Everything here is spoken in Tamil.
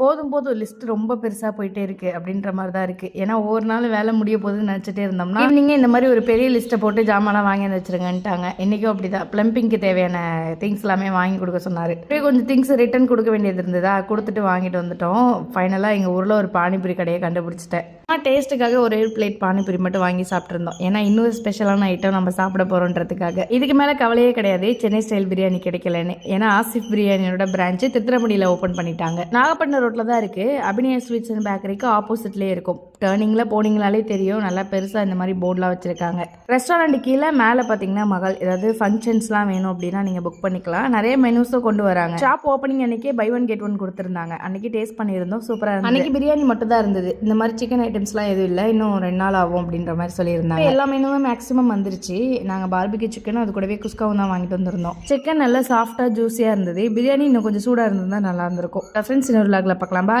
போதும் போதும் லிஸ்ட் ரொம்ப பெருசாக போயிட்டே இருக்கு அப்படின்ற மாதிரி தான் இருக்கு. ஏன்னா ஒவ்வொரு நாள் வேலை முடிய போகுதுன்னு நினச்சிட்டே இருந்தோம்னா நீங்கள் இந்த மாதிரி ஒரு பெரிய லிஸ்ட்டை போட்டு ஜாமான்லாம் வாங்கி வச்சிருங்கன்ட்டாங்க. இன்றைக்கும் அப்படி தான் ப்ளம்பிங்க்கு தேவையான திங்ஸ் எல்லாமே வாங்கி கொடுக்க சொன்னார். அப்படியே கொஞ்சம் திங்ஸ் ரிட்டர்ன் கொடுக்க வேண்டியது இருந்ததா? கொடுத்துட்டு வாங்கிட்டு வந்துட்டோம். ஃபைனலாக எங்கள் ஊரில் ஒரு பானிபூரி கடையை கண்டுபிடிச்சிட்டேன். நான் டேஸ்ட்டுக்காக ஒரே ஒரு பிளேட் பானிபூரி மட்டும் வாங்கி சாப்பிட்ருந்தோம் ஏன்னா இன்னொரு ஸ்பெஷலான ஐட்டம் நம்ம சாப்பிட போகிறோன்றதுக்காக இதுக்கு மேலே கவலையே கிடையாது. சென்னை ஸ்டைல் பிரியாணி கிடைக்கலன்னு. ஏன்னா ஆசிஃப் பிரியாணியோட பிரான்ச்சு திருத்திரமுடியில் ஓப்பன் பண்ணிட்டாங்க. நாகப்பட்டினம் ரோட்டில் தான் இருக்குது அபிநயா ஸ்வீட்ஸ் அண்ட் பேக்கரிக்கு ஆப்போசிட்லேயே இருக்கும். டேர்னிங்கில் போனீங்களாலே தெரியும். நல்லா பெருசாக இந்த மாதிரி போர்டெலாம் வச்சுருக்காங்க. ரெஸ்டாரண்ட் கீழே மேலே பார்த்தீங்கன்னா மகள் ஏதாவது ஃபங்க்ஷன்ஸ்லாம் வேணும் அப்படின்னா நீங்கள் புக் பண்ணிக்கலாம். நிறைய மெனுஸும் கொண்டு வராங்க. ஷாப் ஓப்பனிங் அன்னைக்கே பை ஒன் கெட் ஒன் கொடுத்துருந்தாங்க. அன்னைக்கு டேஸ்ட் பண்ணியிருந்தோம். சூப்பராக இருந்தது. அன்னைக்கு பிரியாணி மட்டும் தான் இருந்தது. இந்த மாதிரி சிக்கன் ஐட்டம்ஸ்லாம் எதுவும் இல்லை. இன்னும் ரெண்டு நாள் ஆகும் அப்படின்ற மாதிரி சொல்லியிருந்தாங்க. எல்லா மெனுவும் மேக்ஸிமம் வந்துருச்சு. நாங்கள் பார்பிக்கு சிக்கன் அது கூடவே குஸ்காவும் தான் வாங்கிட்டு வந்திருந்தோம். சிக்கன் நல்லா சாஃப்டாக ஜூஸியாக இருந்தது. பிரியாணி இன்னும் கொஞ்சம் சூடாக இருந்திருந்தா நல்லா இருந்திருக்கும். ஃப்ரெண்ட்ஸ் இன்னொரு லாகில் பார்க்கலாம். Bye.